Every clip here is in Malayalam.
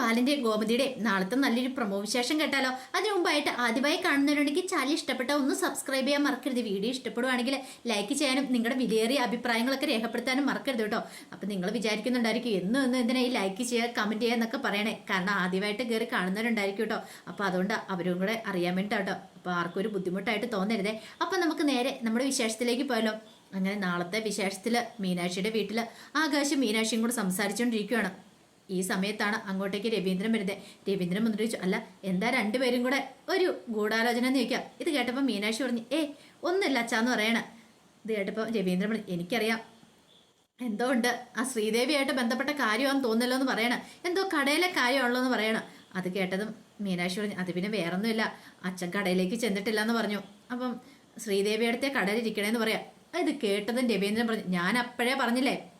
ബാലന്റെ ഗോമതിയുടെ നാളത്തെ നല്ലൊരു പ്രമോ വിശേഷം കേട്ടാലോ? അതിനു മുമ്പായിട്ട് ആദ്യമായി കാണുന്നവരുണ്ടെങ്കിൽ ചാനൽ ഇഷ്ടപ്പെട്ട ഒന്ന് സബ്സ്ക്രൈബ് ചെയ്യാൻ മറക്കരുത്. വീഡിയോ ഇഷ്ടപ്പെടുവാണെങ്കിൽ ലൈക്ക് ചെയ്യാനും നിങ്ങളുടെ വിലയേറിയ അഭിപ്രായങ്ങളൊക്കെ രേഖപ്പെടുത്താനും മറക്കരുത് കേട്ടോ. അപ്പം നിങ്ങൾ വിചാരിക്കുന്നുണ്ടായിരിക്കും എന്നും എന്നും എന്തിനാ ഈ ലൈക്ക് ചെയ്യുക കമന്റ് ചെയ്യുക എന്നൊക്കെ പറയണേ? കാരണം ആദ്യമായിട്ട് കയറി കാണുന്നവരുണ്ടായിരിക്കും കേട്ടോ. അപ്പോൾ അതുകൊണ്ട് അവരും കൂടെ അറിയാൻ വേണ്ടിട്ടോ അപ്പോൾ ആർക്കും ഒരു ബുദ്ധിമുട്ടായിട്ട് തോന്നരുതേ. അപ്പം നമുക്ക് നേരെ നമ്മുടെ വിശേഷത്തിലേക്ക് പോയാലോ? അങ്ങനെ നാളത്തെ വിശേഷത്തിൽ മീനാക്ഷിയുടെ വീട്ടിൽ ആകാശം മീനാക്ഷിയും കൂടെ സംസാരിച്ചുകൊണ്ടിരിക്കുകയാണ് ഈ സമയത്താണ് അങ്ങോട്ടേക്ക് രവീന്ദ്രൻ വരുന്നത്. രവീന്ദ്രൻ വന്നിട്ട് ചോദിച്ചു അല്ല എന്താ രണ്ടുപേരും കൂടെ ഒരു ഗൂഢാലോചന എന്ന് ചോദിക്കാം? ഇത് കേട്ടപ്പോൾ മീനാക്ഷി പറഞ്ഞു ഏ ഒന്നുമില്ല അച്ചാന്ന് പറയണ. ഇത് കേട്ടപ്പോൾ രവീന്ദ്രൻ പറഞ്ഞു എനിക്കറിയാം. എന്തോ ഉണ്ട്. ആ ശ്രീദേവിയായിട്ട് ബന്ധപ്പെട്ട കാര്യമാണെന്ന് തോന്നല്ലോ എന്ന് പറയണം. എന്തോ കടയിലെ കാര്യമാണല്ലോ എന്ന് പറയണം. അത് കേട്ടതും മീനാക്ഷി പറഞ്ഞു അത് പിന്നെ വേറൊന്നുമില്ല. അച്ഛൻ കടയിലേക്ക് ചെന്നിട്ടില്ല എന്ന് പറഞ്ഞു. അപ്പം ശ്രീദേവിയുടെ അടുത്തേ കടയിലിരിക്കണേന്ന് പറയാം. ഇത് കേട്ടതും രവീന്ദ്രൻ പറഞ്ഞു ഞാൻ അപ്പോഴേ പറഞ്ഞില്ലേ.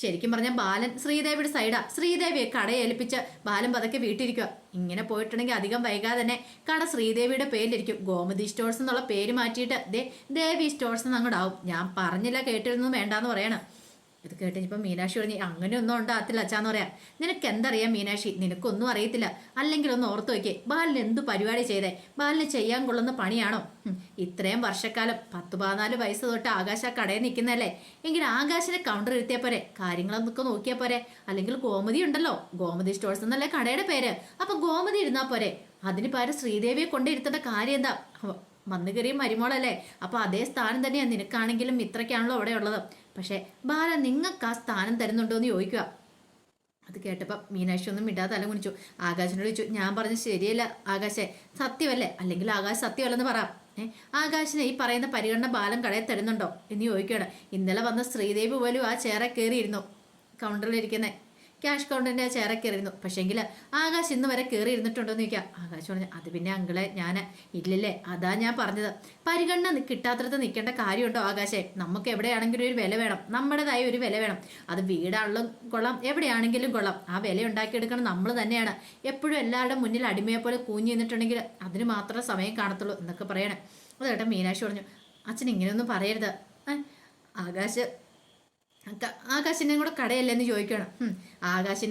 ശരിക്കും പറഞ്ഞാൽ ബാലൻ ശ്രീദേവിയുടെ സൈഡാ. ശ്രീദേവിയെ കടയേൽപ്പിച്ച് ബാലൻ പതക്കെ വീട്ടിരിക്കുക ഇങ്ങനെ പോയിട്ടുണ്ടെങ്കിൽ അധികം വൈകാതെ തന്നെ കട ശ്രീദേവിയുടെ പേരിലിരിക്കും. ഗോമതി സ്റ്റോഴ്സ് എന്നുള്ള പേര് മാറ്റിയിട്ട് ദേ ദേവി സ്റ്റോഴ്സ് എന്ന് അങ്ങോട്ട് ആവും. ഞാൻ പറഞ്ഞില്ല കേട്ടിരുന്നു വേണ്ടാന്ന് പറയണം. ഇത് കേട്ട് ഇപ്പം മീനാക്ഷി പറഞ്ഞു അങ്ങനെയൊന്നും ഉണ്ടാകത്തില്ല അച്ഛാന്ന് പറയാം. നിനക്ക് എന്തറിയാം മീനാക്ഷി? നിനക്കൊന്നും അറിയത്തില്ല. അല്ലെങ്കിൽ ഒന്ന് ഓർത്തു നോക്കിയേ. ബാലിന് എന്ത് പരിപാടി ചെയ്തേ? ബാലിന് ചെയ്യാൻ കൊള്ളുന്ന പണിയാണോ? ഇത്രയും വർഷക്കാലം പത്ത് പതിനാല് വയസ്സ് തൊട്ട് ആകാശ കടയിൽ നിൽക്കുന്നതല്ലേ? എങ്കിൽ ആകാശിനെ കൗണ്ടർ ഇരുത്തിയാൽ പോരെ. കാര്യങ്ങളൊക്കെ നോക്കിയാൽ പോരെ. അല്ലെങ്കിൽ ഗോമതി ഉണ്ടല്ലോ. ഗോമതി സ്റ്റോഴ്സ് എന്നല്ലേ കടയുടെ പേര്. അപ്പം ഗോമതി ഇരുന്നാൽ പോരെ. അതിന് പകരം ശ്രീദേവിയെ കൊണ്ടിരുത്തേണ്ട കാര്യം എന്താ? വന്നു മരുമോളല്ലേ? അപ്പൊ അതേ സ്ഥാനം തന്നെയാണ് നിനക്കാണെങ്കിലും ഇത്രയ്ക്കാണല്ലോ അവിടെ ഉള്ളത് പക്ഷെ ബാല നിങ്ങൾക്ക് ആ സ്ഥാനം തരുന്നുണ്ടോ എന്ന് ചോദിക്കുക അത് കേട്ടപ്പോൾ മീനാക്ഷി ഒന്നും മിണ്ടാതെ തല കുണിച്ചു ആകാശിനോട് ചോദിച്ചു ഞാൻ പറഞ്ഞ ശരിയല്ല ആകാശേ. സത്യമല്ലേ? അല്ലെങ്കിൽ ആകാശ് സത്യമല്ലെന്ന് പറ. ഏ? ആകാശിനെ ഈ പറയുന്ന പരിഗണന ബാലം കടയിൽ തരുന്നുണ്ടോ? എന്ന് ചോദിക്കുകയാണ്. ഇന്നലെ വന്ന ശ്രീദേവി പോലും ആ ചേറെ കയറിയിരുന്നു. കൗണ്ടറിലിരിക്കുന്ന. ക്യാഷ് കൗണ്ടറിന്റെ ആ ചേറെ കയറിയിരുന്നു പക്ഷേങ്കിൽ ആകാശ് ഇന്ന് വരെ കയറി ഇരുന്നിട്ടുണ്ടോ എന്ന് ചോദിക്കാം. ആകാശ് പറഞ്ഞു അത് പിന്നെ അങ്കിളെ ഞാൻ ഇല്ലല്ലേ അതാ ഞാൻ പറഞ്ഞത്. പരിഗണന കിട്ടാത്തടത്ത് നിൽക്കേണ്ട കാര്യമുണ്ടോ ആകാശേ? നമുക്ക് എവിടെയാണെങ്കിലും ഒരു വില വേണം. നമ്മുടേതായ ഒരു വില വേണം. അത് വീടാണല്ലോ കൊള്ളാം എവിടെയാണെങ്കിലും കൊള്ളാം. ആ വില ഉണ്ടാക്കിയെടുക്കണം നമ്മൾ തന്നെയാണ്. എപ്പോഴും എല്ലാവരുടെ മുന്നിൽ അടിമയെ പോലെ കൂഞ്ഞു നിന്നിട്ടുണ്ടെങ്കിൽ അതിന് മാത്രമേ സമയം കാണത്തുള്ളൂ എന്നൊക്കെ പറയണേ. അതേട്ടാ മീനാക്ഷി പറഞ്ഞു അച്ഛൻ ഇങ്ങനെയൊന്നും പറയരുത്. ആകാശ് ക- കൂടെ കൂടെ കടയല്ലെന്ന് ചോദിക്കണം. ഹും,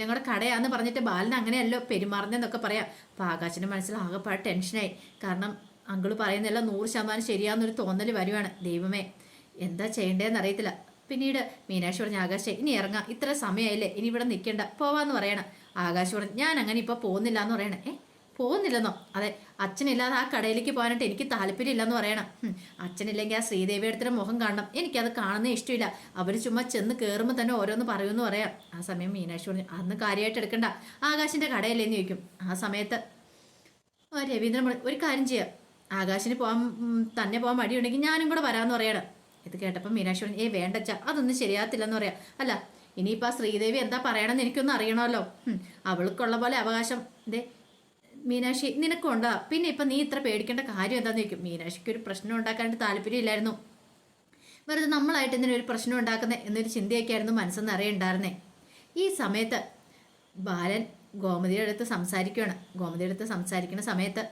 കൂടെ കടയാന്ന് പറഞ്ഞിട്ട് ബാലൻ അങ്ങനെയല്ലോ പെരുമാറുന്നതെന്നൊക്കെ പറയാം. അപ്പോൾ ആകാശിന്റെ മനസ്സിൽ ആകെപ്പാട് ടെൻഷനായി കാരണം അങ്കിൾ പറയുന്നതെല്ലാം നൂറ് ശതമാനം ശരിയാന്നൊരു തോന്നൽ വരുവാണ്. ദൈവമേ എന്താ ചെയ്യേണ്ടതെന്ന് അറിയത്തില്ല. പിന്നീട് മീനാക്ഷി പറഞ്ഞ ആകാശേ ഇനി ഇറങ്ങാം. ഇത്ര സമയമായില്ലേ ഇനി ഇവിടെ നിൽക്കേണ്ട. പോവാന്ന് പറയണം. ആകാശ് പറഞ്ഞു ഞാൻ അങ്ങനെ ഇപ്പോൾ പോകുന്നില്ല എന്ന് പറയണേ പോകുന്നില്ലെന്നോ? അതെ അച്ഛനില്ലാതെ ആ കടയിലേക്ക് പോകാനായിട്ട് എനിക്ക് താല്പര്യമില്ലെന്ന് പറയണം. അച്ഛനില്ലെങ്കിൽ ആ ശ്രീദേവി അടുത്തിന്റെ മുഖം കാണണം. എനിക്കത് കാണുന്ന ഇഷ്ടമില്ല. അവർ ചുമ്മാ ചെന്ന് കയറുമ്പോൾ തന്നെ ഓരോന്ന് പറയുമെന്ന് പറയാം. ആ സമയം മീനാക്ഷി പറഞ്ഞു അന്ന് കാര്യമായിട്ട് എടുക്കണ്ട. ആകാശിന്റെ കടയല്ലേന്ന് ചോദിക്കും. ആ സമയത്ത് രവീന്ദ്രൻ പറഞ്ഞു ഒരു കാര്യം ചെയ്യാം. ആകാശിന് പോകാൻ തന്നെ പോകാൻ മടിയുണ്ടെങ്കിൽ ഞാനും കൂടെ വരാമെന്ന് പറയണം. ഇത് കേട്ടപ്പോൾ മീനാക്ഷി പറഞ്ഞു ഏ വേണ്ടച്ചാ അതൊന്നും ശരിയാകത്തില്ലെന്ന് പറയാം. അല്ല ഇനിയിപ്പോൾ ആ ശ്രീദേവി എന്താ പറയണമെന്ന് എനിക്കൊന്നും അറിയണമല്ലോ. അവൾക്കുള്ള പോലെ അവകാശം. ദേ മീനാക്ഷി നിനക്കുണ്ടോ? പിന്നെ ഇപ്പം നീ ഇത്ര പേടിക്കേണ്ട കാര്യം എന്താന്ന് ചോദിക്കും. മീനാക്ഷിക്ക് ഒരു പ്രശ്നം ഉണ്ടാക്കാനായിട്ട് താല്പര്യമില്ലായിരുന്നു. വെറുതെ നമ്മളായിട്ട് ഇങ്ങനെ ഒരു പ്രശ്നം ഉണ്ടാക്കുന്നത് എന്നൊരു ചിന്തയൊക്കെയായിരുന്നു മനസ്സെന്ന് അറിയണ്ടായിരുന്നേ. ഈ സമയത്ത് ബാലൻ ഗോമതിയുടെ അടുത്ത് സംസാരിക്കുകയാണ്. ഗോമതിയുടെ അടുത്ത് സംസാരിക്കുന്ന സമയത്ത്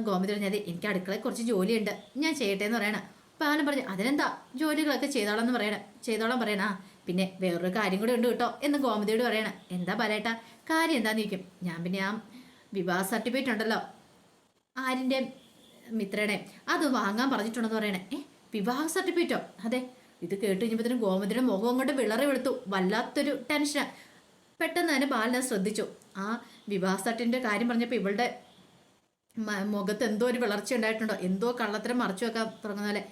ഗോമതി പറഞ്ഞത് എനിക്ക് അടുക്കളയിൽ കുറച്ച് ജോലിയുണ്ട്. ഞാൻ ചെയ്യട്ടെ എന്ന് പറയണം ബാലൻ പറഞ്ഞു അതിനെന്താ? ജോലികളൊക്കെ ചെയ്തോളാം എന്ന് പറയണം. ചെയ്തോളാം പറയണ. പിന്നെ വേറൊരു കാര്യം കൂടെ ഉണ്ട് കേട്ടോ. എന്ന് ഗോമതിയോട് പറയണം. എന്താ ബാലേട്ടാ? കാര്യം എന്താന്ന് ചോദിക്കും. ഞാൻ പിന്നെ ആ വിവാഹ സർട്ടിഫിക്കറ്റ് ഉണ്ടല്ലോ. ആരിന്റെ? മിത്രയുടെ. അത് വാങ്ങാൻ പറഞ്ഞിട്ടുണ്ടെന്ന് പറയണേ. ഏ വിവാഹ സർട്ടിഫിക്കറ്റോ? അതെ. ഇത് കേട്ട് കഴിഞ്ഞപ്പോഴത്തേനും ഗോമതിയുടെ മുഖം അങ്ങോട്ട് വിളറി വെളുത്തു. വല്ലാത്തൊരു ടെൻഷൻ പെട്ടെന്ന് തന്നെ ബാലനെ ശ്രദ്ധിച്ചു. ആ വിവാഹ സർട്ടിന്റെ കാര്യം പറഞ്ഞപ്പോൾ ഇവളുടെ മുഖത്ത് എന്തോ ഒരു വിളർച്ച ഉണ്ടായിട്ടുണ്ടോ? എന്തോ കള്ളത്തരം മറച്ചു വെക്കാൻ തുടങ്ങുന്ന പോലെ.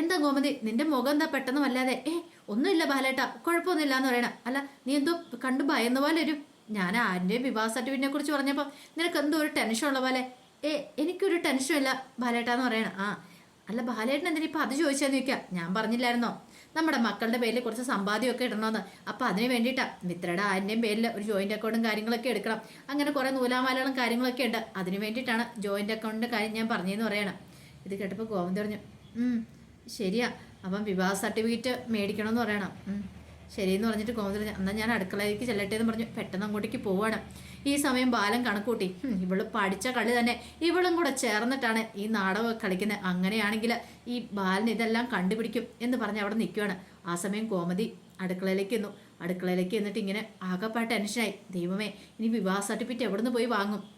എന്താ ഗോമതി നിന്റെ മുഖം എന്താ പെട്ടെന്ന് വല്ലാതെ? ഏ ഒന്നുമില്ല ബാലേട്ടാ. കുഴപ്പമൊന്നുമില്ല എന്ന് പറയണ. അല്ല നീ എന്തോ കണ്ടു ഭയന്ന പോലെ ഒരു ഞാൻ ആന്റെയും വിവാഹ സർട്ടിഫിക്കറ്റിനെ കുറിച്ച് പറഞ്ഞപ്പോൾ നിനക്ക് എന്തോ ഒരു ടെൻഷൻ ഉള്ള പോലെ. ഏ എനിക്കൊരു ടെൻഷൻ ഇല്ല ബാലേട്ടാന്ന് പറയണം. ആ അല്ല ബാലേട്ടൻ എന്തിനാ ഇപ്പം അത് ചോദിച്ചാന്ന് ചോദിക്കാം. ഞാൻ പറഞ്ഞില്ലായിരുന്നോ? നമ്മുടെ മക്കളുടെ പേരിൽ കുറച്ച് സമ്പാദ്യമൊക്കെ ഇടണമെന്ന് അപ്പോൾ അതിന് വേണ്ടിയിട്ടാണ് മിത്രയുടെ ആരുടെയും പേരിൽ ഒരു ജോയിന്റ് അക്കൗണ്ടും കാര്യങ്ങളൊക്കെ എടുക്കണം. അങ്ങനെ കുറേ നൂലാമാലകളും കാര്യങ്ങളൊക്കെ ഉണ്ട്. അതിന് വേണ്ടിയിട്ടാണ് ജോയിന്റ് അക്കൗണ്ടിന്റെ കാര്യം ഞാൻ പറഞ്ഞതെന്ന് പറയണം. ഇത് കേട്ടപ്പോൾ ഗോവിന്ദ് പറഞ്ഞു "ഉം, ശരിയാ. അപ്പം വിവാഹ സർട്ടിഫിക്കറ്റ് മേടിക്കണമെന്ന് പറയണം. ശരിയെന്ന് പറഞ്ഞിട്ട് ഗോവിന്ദൻ എന്നാൽ ഞാൻ അടുക്കളയിലേക്ക് ചെല്ലട്ടെ എന്ന് പറഞ്ഞു. പെട്ടെന്ന് അങ്ങോട്ടേക്ക് പോവാണ്. ഈ സമയം ബാലൻ കണക്കൂട്ടി. ഇവൾ പഠിച്ച കളി തന്നെ. ഇവളും കൂടെ ചേർന്നിട്ടാണ് ഈ നാടകം കളിക്കുന്നത്. അങ്ങനെയാണെങ്കിൽ ഈ ബാലൻ ഇതെല്ലാം കണ്ടുപിടിക്കും എന്ന് പറഞ്ഞ് അവിടെ നിൽക്കുകയാണ് ആ സമയം കോമതി അടുക്കളയിലേക്ക് എന്നു അടുക്കളയിലേക്ക് എന്നിട്ട് ഇങ്ങനെ ആകപ്പാട്ട് ടെൻഷനായി. ദൈവമേ ഇനി വിവാഹ സർട്ടിഫിക്കറ്റ് എവിടെ നിന്ന് പോയി വാങ്ങും?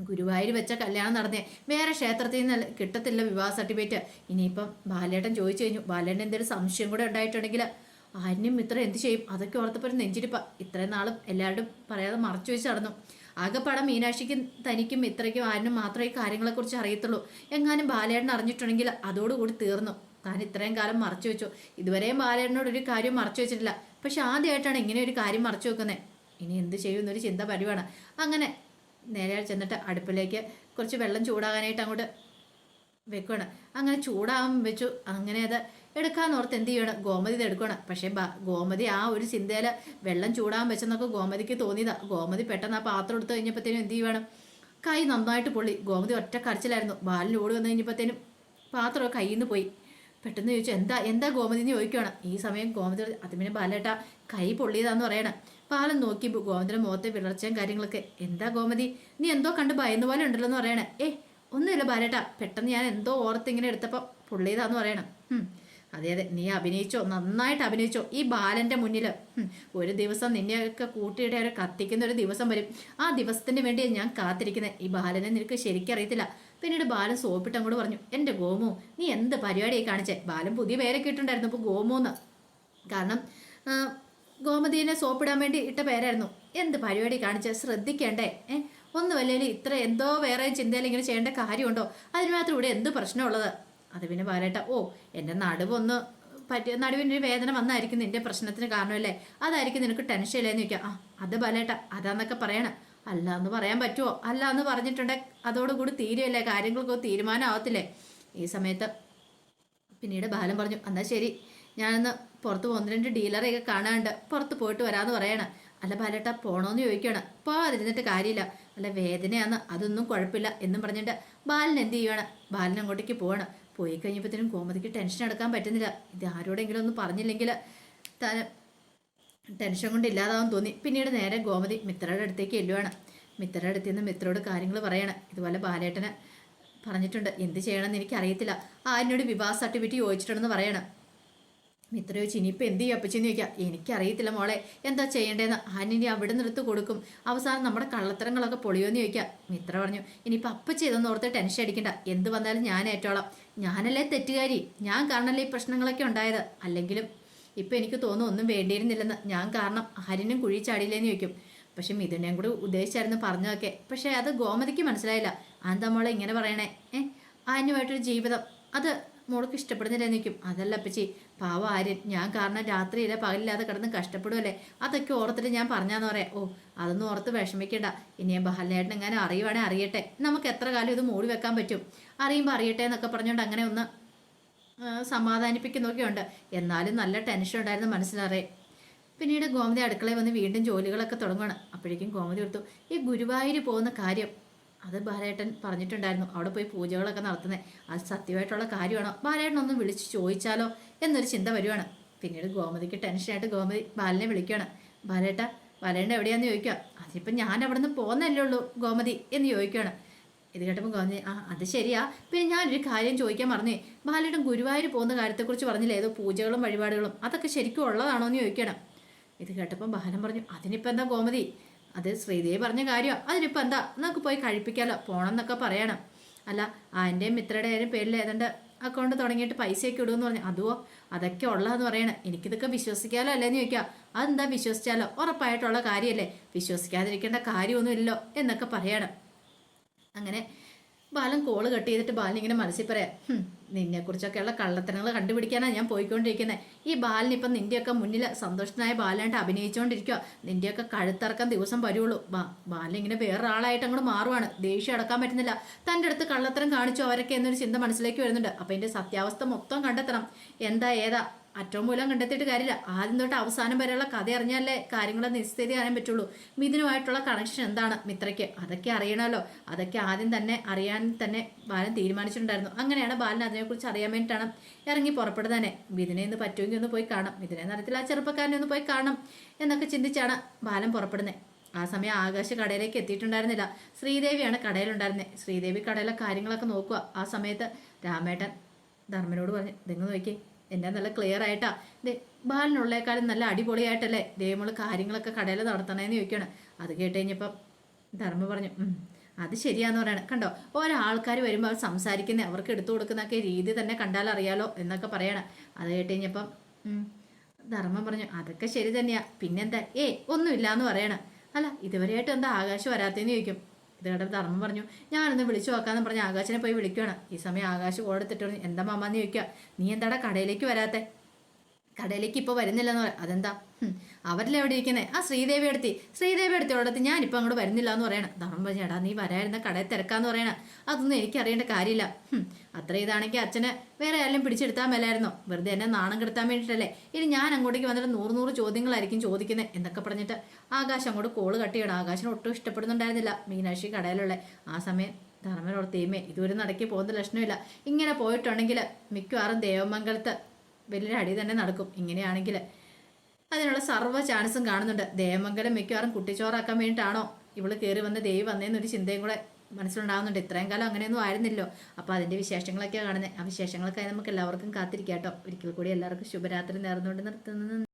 ഗുരുവായൂർ വെച്ച കല്യാണം നടന്നേ. വേറെ ക്ഷേത്രത്തിൽ നിന്ന് കിട്ടത്തില്ല വിവാഹ സർട്ടിഫിക്കറ്റ്. ഇനിയിപ്പം ബാലേട്ടൻ ചോദിച്ചു കഴിഞ്ഞു. ബാലേട്ടൻ എന്തെങ്കിലും സംശയം കൂടെ ഉണ്ടായിട്ടുണ്ടെങ്കിൽ ആരും ഇത്ര എന്ത് ചെയ്യും? അതൊക്കെ ഓർത്തപ്പോൾ നെഞ്ചിരിപ്പ ഇത്രയും നാളും എല്ലാവരും പറയാതെ മറച്ചു വെച്ച് നടന്നു. ആകെപ്പാടം മീനാക്ഷിക്കും തനിക്കും ഇത്രയ്ക്കും ആരിനും മാത്രമേ ഈ കാര്യങ്ങളെക്കുറിച്ച് അറിയത്തുള്ളൂ. എങ്ങാനും ബാലേട്ടൻ അറിഞ്ഞിട്ടുണ്ടെങ്കിൽ അതോടുകൂടി തീർന്നു. താൻ ഇത്രയും കാലം മറച്ചു വെച്ചു. ഇതുവരെയും ബാലേട്ടനോട് ഒരു കാര്യം മറച്ചു വെച്ചിട്ടില്ല. പക്ഷെ ആദ്യമായിട്ടാണ് ഇങ്ങനെ ഒരു കാര്യം മറച്ചു വെക്കുന്നത് ഇനി എന്ത് ചെയ്യും എന്നൊരു ചിന്ത പരിവാണ് അങ്ങനെ നേരെ ചെന്നിട്ട് അടുപ്പിലേക്ക് കുറച്ച് വെള്ളം ചൂടാകാനായിട്ട് അങ്ങോട്ട് വെക്കുകയാണ് അങ്ങനെ ചൂടാവും വെച്ചു. അങ്ങനെ അത് എടുക്കാന്ന് ഓർത്ത് എന്ത് ചെയ്യണം? ഗോമതി ഇത് എടുക്കണം പക്ഷേ ഗോമതി ആ ഒരു ചിന്തയിൽ വെള്ളം ചൂടാൻ വെച്ചെന്നൊക്കെ ഗോമതിക്ക് തോന്നിയതാ. ഗോമതി പെട്ടെന്ന് ആ പാത്രം എടുത്ത് കഴിഞ്ഞപ്പോഴത്തേനും എന്ത് ചെയ്യണം കൈ നന്നായിട്ട് പൊള്ളി. ഗോമതി ഒറ്റ കരച്ചിലായിരുന്നു. ബാലിന് ഓടി വന്നു കഴിഞ്ഞപ്പോഴത്തേനും പാത്രം കയ്യിൽ നിന്ന് പോയി. പെട്ടെന്ന് ചോദിച്ചു എന്താ എന്താ ഗോമതി? എന്ന് ചോദിക്കുകയാണ് ഈ സമയം ഗോമതി അത് പിന്നെ ബാലേട്ട കൈ പൊള്ളിയതാന്ന് പറയണം. പാലം നോക്കി ഗോമതിയുടെ മുഖത്തെ വിളർച്ചയും കാര്യങ്ങളൊക്കെ. എന്താ ഗോമതി? നീ എന്തോ കണ്ട് ഭയന്ന പോലെ ഉണ്ടല്ലോ എന്ന് പറയണേ. ഏ ഒന്നുമില്ല ബാലേട്ട പെട്ടെന്ന് ഞാൻ എന്തോ ഓർത്ത് ഇങ്ങനെ എടുത്തപ്പോൾ പൊള്ളിയതാന്ന് പറയണം. അതെ അതെ നീ അഭിനയിച്ചോ നന്നായിട്ട് അഭിനയിച്ചോ ഈ ബാലന്റെ മുന്നിൽ ഒരു ദിവസം നിന്നെയൊക്കെ കൂട്ടിയിട്ട് അവരെ കത്തിക്കുന്ന ഒരു ദിവസം വരും. ആ ദിവസത്തിന് വേണ്ടി ഞാൻ കാത്തിരിക്കുന്നത് ഈ ബാലനെ നിനക്ക് ശരിക്കറിയത്തില്ല പിന്നീട് ബാലൻ സോപ്പിട്ട് അങ്ങോട്ട് പറഞ്ഞു എന്റെ ഗോമു നീ എന്ത് പരിപാടിയായി കാണിച്ചേ? ബാലൻ പുതിയ പേരൊക്കെ ഇട്ടുണ്ടായിരുന്നു ഇപ്പോൾ ഗോമു കാരണം ഗോമതീനെ സോപ്പിടാൻ വേണ്ടി ഇട്ട പേരായിരുന്നു. എന്ത് പരിപാടി കാണിച്ച? ശ്രദ്ധിക്കേണ്ടേ? ഏ ഒന്ന് വല്ലേലും ഇത്ര എന്തോ വേറെ ചിന്തയിൽ ഇങ്ങനെ ചെയ്യേണ്ട കാര്യമുണ്ടോ? അതിന് മാത്രം ഇവിടെ എന്ത് പ്രശ്നമുള്ളത്? അത് പിന്നെ പറയട്ടെ. ഓ എന്റെ നടുവൊന്ന് പറ്റിയ നടുവിന്റെ വേദന വന്നായിരിക്കും നിന്റെ പ്രശ്നത്തിന് കാരണമല്ലേ? അതായിരിക്കും നിനക്ക് ടെൻഷൻ ഇല്ലേന്ന് ചോദിക്കാം ആ അത് ബലേട്ട അതാന്നൊക്കെ പറയണം. അല്ല എന്ന് പറയാൻ പറ്റുമോ അല്ല എന്ന് പറഞ്ഞിട്ടുണ്ടെങ്കിൽ അതോടുകൂടി തീരുമല്ലേ കാര്യങ്ങൾക്ക് തീരുമാനമാവത്തില്ലേ ഈ സമയത്ത് പിന്നീട് ബാലൻ പറഞ്ഞു എന്നാൽ ശരി. ഞാനൊന്ന് പുറത്ത് ഒന്ന് രണ്ട് ഡീലറെയൊക്കെ കാണാണ്ട് പുറത്ത് പോയിട്ട് വരാമെന്ന് പറയണം. അല്ല ബാലേട്ട പോണോന്ന് ചോദിക്കണം പോവാതിരുന്നിട്ട് കാര്യമില്ല. അല്ല വേദനയാണ് അതൊന്നും കുഴപ്പമില്ല എന്നും പറഞ്ഞിട്ട് ബാലൻ എന്ത് ചെയ്യുകയാണ് ബാലൻ അങ്ങോട്ടേക്ക് പോവാണ്. പോയി കഴിഞ്ഞപ്പോഴത്തേനും ഗോമതിക്ക് ടെൻഷൻ എടുക്കാൻ പറ്റുന്നില്ല. ഇത് ആരോടെങ്കിലും ഒന്നും പറഞ്ഞില്ലെങ്കിൽ താൻ ടെൻഷൻ കൊണ്ട് ഇല്ലാതാവും തോന്നി. പിന്നീട് നേരെ ഗോമതി മിത്രയുടെ അടുത്തേക്ക് എല്ലുവാണ് മിത്രയുടെ അടുത്ത് നിന്ന് മിത്രയോട് കാര്യങ്ങൾ പറയണം. ഇതുപോലെ ബാലേട്ടനെ പറഞ്ഞിട്ടുണ്ട്. എന്ത് ചെയ്യണമെന്ന് എനിക്കറിയത്തില്ല. ആ എന്നോട് വിവാഹ സർട്ടിഫിക്കറ്റ് ചോദിച്ചിട്ടുണ്ടെന്ന് പറയണം. മിത്ര ചോദിച്ചു എന്ത് ചെയ്യും അപ്പച്ചെന്ന് ചോദിക്കാം എനിക്കറിയത്തില്ല മോളെ എന്താ ചെയ്യേണ്ടതെന്ന് ആനിനി അവിടെ നിന്നെടുത്ത് കൊടുക്കും. അവസാനം നമ്മുടെ കള്ളത്തരങ്ങളൊക്കെ പൊളിയോന്ന് ചോദിക്കാം. മിത്ര പറഞ്ഞു ഇനിയിപ്പോൾ അപ്പച്ചി ഇതൊന്നും ഓർത്ത് ടെൻഷൻ അടിക്കണ്ട. എന്ത് വന്നാലും ഞാൻ ഏറ്റോളാം. ഞാനല്ലേ തെറ്റുകാരി? ഞാൻ കാരണമല്ലേ ഈ പ്രശ്നങ്ങളൊക്കെ ഉണ്ടായത്? അല്ലെങ്കിലും ഇപ്പം എനിക്ക് തോന്നുന്നു ഒന്നും വേണ്ടിയിരുന്നില്ലെന്ന്. ഞാൻ കാരണം ആരിനും കുഴി ചാടിയില്ലേന്ന് ചോദിക്കും. പക്ഷെ മിഥുനെയും കൂടി ഉദ്ദേശിച്ചായിരുന്നു പറഞ്ഞതൊക്കെ. പക്ഷേ അത് ഗോമതിക്ക് മനസ്സിലായില്ല. അതെന്താ മോളെ ഇങ്ങനെ പറയണേ? ഏഹ് ആനുമായിട്ടൊരു ജീവിതം. അത് മോൾക്ക് ഇഷ്ടപ്പെടുന്നില്ലെന്ന് നിൽക്കും അതല്ല അപ്പച്ചി പാവ ആര്യൻ. ഞാൻ കാരണം രാത്രിയില്ല പകലില്ലാതെ കിടന്ന് കഷ്ടപ്പെടുമല്ലേ അതൊക്കെ ഓർത്തിട്ട് ഞാൻ പറഞ്ഞാന്ന് പറയാം. ഓ അതൊന്നും ഓർത്ത് വിഷമിക്കണ്ട. ഇനി ബഹലേട്ടൻ എങ്ങനെ അറിയുവാണെ അറിയട്ടെ. നമുക്ക് എത്ര കാലം ഇത് മൂടി വെക്കാൻ പറ്റും? അറിയുമ്പോൾ അറിയട്ടെ എന്നൊക്കെ പറഞ്ഞുകൊണ്ട് അങ്ങനെ ഒന്ന് സമാധാനിപ്പിക്കുന്നൊക്കെ ഉണ്ട്. എന്നാലും നല്ല ടെൻഷൻ ഉണ്ടായിരുന്നു മനസ്സിലറിയാം പിന്നീട് ഗോമതി അടുക്കളയിൽ വന്ന് വീണ്ടും ജോലികളൊക്കെ തുടങ്ങുകയാണ് അപ്പോഴേക്കും ഗോമതി ഓർത്തു ഈ ഗുരുവായൂർ പോകുന്ന കാര്യം അത് ബാലേട്ടൻ പറഞ്ഞിട്ടുണ്ടായിരുന്നു. അവിടെ പോയി പൂജകളൊക്കെ നടത്തുന്നത് അത് സത്യമായിട്ടുള്ള കാര്യമാണോ? ബാലേട്ടൻ ഒന്ന് വിളിച്ച് ചോദിച്ചാലോ എന്നൊരു ചിന്ത വരുവാണ്. പിന്നീട് ഗോമതിക്ക് ടെൻഷനായിട്ട് ഗോമതി ബാലനെ വിളിക്കുകയാണ്. ബാലേട്ട ബാലേട്ടൻ എവിടെയാന്ന് ചോദിക്കുക. അതിപ്പം ഞാൻ അവിടെ നിന്ന് പോകുന്നല്ലേ ഉള്ളൂ ഗോമതി എന്ന് ചോദിക്കുകയാണ്. ഇത് കേട്ടപ്പോൾ ഗോമതി ആ അത് ശരിയാ. പിന്നെ ഞാനൊരു കാര്യം ചോദിക്കാൻ പറഞ്ഞു ബാലേട്ടൻ ഗുരുവായൂർ പോകുന്ന കാര്യത്തെക്കുറിച്ച് പറഞ്ഞില്ലേ? ഏതോ പൂജകളും വഴിപാടുകളും. അതൊക്കെ ശരിക്കും ഉള്ളതാണോ എന്ന് ചോദിക്കണം ഇത് കേട്ടപ്പോൾ ബാലൻ പറഞ്ഞു അതിനിപ്പോൾ എന്താ ഗോമതി? അത് ശ്രീദേവി പറഞ്ഞ കാര്യം. അതിനിപ്പോൾ എന്താ? നമുക്ക് പോയി കഴിപ്പിക്കാലോ. പോകണം എന്നൊക്കെ പറയണം. അല്ല ആന്റെയും മിത്രയുടെയും പേരിൽ ഏതാണ്ട് അക്കൗണ്ട് തുടങ്ങിയിട്ട് പൈസയൊക്കെ ഇടുമെന്ന് പറഞ്ഞു. അതുവോ? അതൊക്കെ ഉള്ളതെന്ന് പറയണം. എനിക്കിതൊക്കെ വിശ്വസിക്കാലോ അല്ലേന്ന് ചോദിക്കാം. അതെന്താ വിശ്വസിച്ചാലോ? ഉറപ്പായിട്ടുള്ള കാര്യമല്ലേ? വിശ്വസിക്കാതിരിക്കേണ്ട കാര്യമൊന്നുമില്ലല്ലോ എന്നൊക്കെ പറയണം. അങ്ങനെ ബാലൻ കോൾ കട്ട് ചെയ്തിട്ട് ബാലൻ ഇങ്ങനെ മനസ്സിൽ പറയാം "ഹും, നിന്നെക്കുറിച്ചൊക്കെയുള്ള കള്ളത്തരങ്ങൾ കണ്ടുപിടിക്കാനാണ് ഞാൻ പോയിക്കൊണ്ടിരിക്കുന്നത് ഈ ബാലൻ ഇപ്പം നിന്റെയൊക്കെ മുന്നിൽ സന്തോഷനായ ബാലായിട്ട് അഭിനയിച്ചുകൊണ്ടിരിക്കുക നിന്റെയൊക്കെ കഴുത്തിറക്കാൻ ദിവസം വരുള്ളൂ ബാ ബാലൻ ഇങ്ങനെ വേറൊരാളായിട്ട് അങ്ങോട്ട് മാറുവാണ്. ദേഷ്യം അടക്കാൻ പറ്റുന്നില്ല. തന്റെ അടുത്ത് കള്ളത്തരം കാണിച്ചു അവരൊക്കെ എന്നൊരു ചിന്ത മനസ്സിലേക്ക് വരുന്നുണ്ട്. അപ്പം എന്റെ സത്യാവസ്ഥ മൊത്തം കണ്ടെത്തണം. എന്താ ഏതാ? അറ്റവും മൂലം കണ്ടെത്തിയിട്ട് കാര്യമില്ല. ആദ്യം തൊട്ട് അവസാനം വരെയുള്ള കഥ അറിഞ്ഞാലേ കാര്യങ്ങളെ നിശ്ചിതി അറിയാൻ പറ്റുള്ളൂ. മിഥുനുമായിട്ടുള്ള കണക്ഷൻ എന്താണ് മിത്രയ്ക്ക്? അതൊക്കെ അറിയണമല്ലോ. അതൊക്കെ ആദ്യം തന്നെ അറിയാൻ തന്നെ ബാലൻ തീരുമാനിച്ചിട്ടുണ്ടായിരുന്നു. അങ്ങനെയാണ് ബാലൻ അതിനെക്കുറിച്ച് അറിയാൻ വേണ്ടിയിട്ടാണ് ഇറങ്ങി പുറപ്പെടുന്നത് തന്നെ. മിഥുനെ ഒന്ന് പറ്റുമെങ്കിൽ ഒന്ന് പോയി കാണാം. മിഥുനെ നിറത്തിൽ ആ ചെറുപ്പക്കാരനെ ഒന്ന് പോയി കാണാം എന്നൊക്കെ ചിന്തിച്ചാണ് ബാലൻ പുറപ്പെടുന്നത്. ആ സമയം ആകാശ കടയിലേക്ക് എത്തിയിട്ടുണ്ടായിരുന്നില്ല. ശ്രീദേവിയാണ് കടയിലുണ്ടായിരുന്നത്. ശ്രീദേവി കടയിലെ കാര്യങ്ങളൊക്കെ നോക്കുക. ആ സമയത്ത് രാമേട്ടൻ ധർമ്മനോട് പറഞ്ഞു നിങ്ങൾ നോക്കി എന്നെ നല്ല ക്ലിയർ ആയിട്ടാ. ബാലിനുള്ളേക്കാളും നല്ല അടിപൊളിയായിട്ടല്ലേ ദൈവമുള്ള കാര്യങ്ങളൊക്കെ കടയിൽ നടത്തണേന്ന് ചോദിക്കുകയാണ് അത് കേട്ട് കഴിഞ്ഞപ്പം ധർമ്മ പറഞ്ഞു അത് ശരിയാന്ന് പറയണം. കണ്ടോ ഓരോ ആൾക്കാർ വരുമ്പോൾ അവർ സംസാരിക്കുന്ന അവർക്ക് എടുത്തു കൊടുക്കുന്നൊക്കെ രീതി തന്നെ കണ്ടാൽ അറിയാലോ എന്നൊക്കെ പറയണം. അത് കേട്ട് കഴിഞ്ഞപ്പം. ധർമ്മം പറഞ്ഞു അതൊക്കെ ശരി തന്നെയാ. പിന്നെന്താ? ഏ ഒന്നുമില്ല എന്ന് പറയണം. അല്ല ഇതുവരെയായിട്ട് എന്താ ആകാശം വരാത്തേന്ന് ചോദിക്കും. ഇത് കേട്ടപ്പോൾ ധർമ്മം പറഞ്ഞു ഞാനൊന്ന് വിളിച്ചു നോക്കാന്ന് പറഞ്ഞ് ആകാശനെ പോയി വിളിക്കുകയാണ് ഈ സമയം ആകാശ് ഓടത്തിട്ട് എന്താ മാമാന്ന് ചോദിക്കുക നീ എന്താടാ കടയിലേക്ക് വരാത്തെ? കടയിലേക്ക് ഇപ്പോൾ വരുന്നില്ലെന്ന് പറയാം അതെന്താ? അവരിലെ എവിടെ ഇരിക്കുന്നത് ആ ശ്രീദേവി എടുത്തി ശ്രീദേവി എടുത്തോടത്ത് ഞാനിപ്പോൾ അങ്ങോട്ട് വരുന്നില്ല എന്ന് പറയണം ധർമ്മം ചേട്ടാ നീ വരായിരുന്ന കടയിൽ തിരക്കാന്ന് പറയണം. അതൊന്നും എനിക്ക് അറിയേണ്ട കാര്യമില്ല അത്ര ഇതാണെങ്കിൽ അച്ഛനെ വേറെ ആരെങ്കിലും പിടിച്ചെടുത്താൽ മേലായിരുന്നോ? വെറുതെ എന്നെ നാണം കെടുത്താൻ വേണ്ടിയിട്ടല്ലേ? ഇനി ഞാൻ അങ്ങോട്ടേക്ക് വന്നിട്ട് നൂറ് നൂറ് ചോദ്യങ്ങളായിരിക്കും ചോദിക്കുന്നത് എന്നൊക്കെ പറഞ്ഞിട്ട് ആകാശം അങ്ങോട്ട് കോൾ കട്ട് ആകാശിനെ ഒട്ടും ഇഷ്ടപ്പെടുന്നുണ്ടായിരുന്നില്ല മീനാക്ഷി കടയിലുള്ള ആ സമയം. ധർമ്മനോട് തീമേ ഇതുവരെ നടക്കി പോകുന്ന ലക്ഷണമില്ല ഇങ്ങനെ പോയിട്ടുണ്ടെങ്കിൽ മിക്കവാറും ദേവമംഗലത്ത് വലിയൊരു അടി തന്നെ നടക്കും. ഇങ്ങനെയാണെങ്കിൽ അതിനുള്ള സർവ ചാൻസും കാണുന്നുണ്ട്. ദേവമംഗലം മിക്കവാറും കുട്ടിച്ചോറാക്കാൻ വേണ്ടിയിട്ടാണോ? ഇവൾ കയറി വന്ന് ദേവി വന്നതെന്നൊരു ചിന്തയും കൂടെ മനസ്സിലുണ്ടാകുന്നുണ്ട് ഇത്രയും കാലം അങ്ങനെയൊന്നും ആയിരുന്നില്ലോ. അപ്പോൾ അതിന്റെ വിശേഷങ്ങളൊക്കെയാണ് കാണുന്നത് ആ വിശേഷങ്ങളൊക്കെ നമുക്ക് എല്ലാവർക്കും കാത്തിരിക്കാം കേട്ടോ. ഒരിക്കൽ കൂടി എല്ലാവർക്കും ശുഭരാത്രി നേർന്നുകൊണ്ട് നിർത്തുന്നു.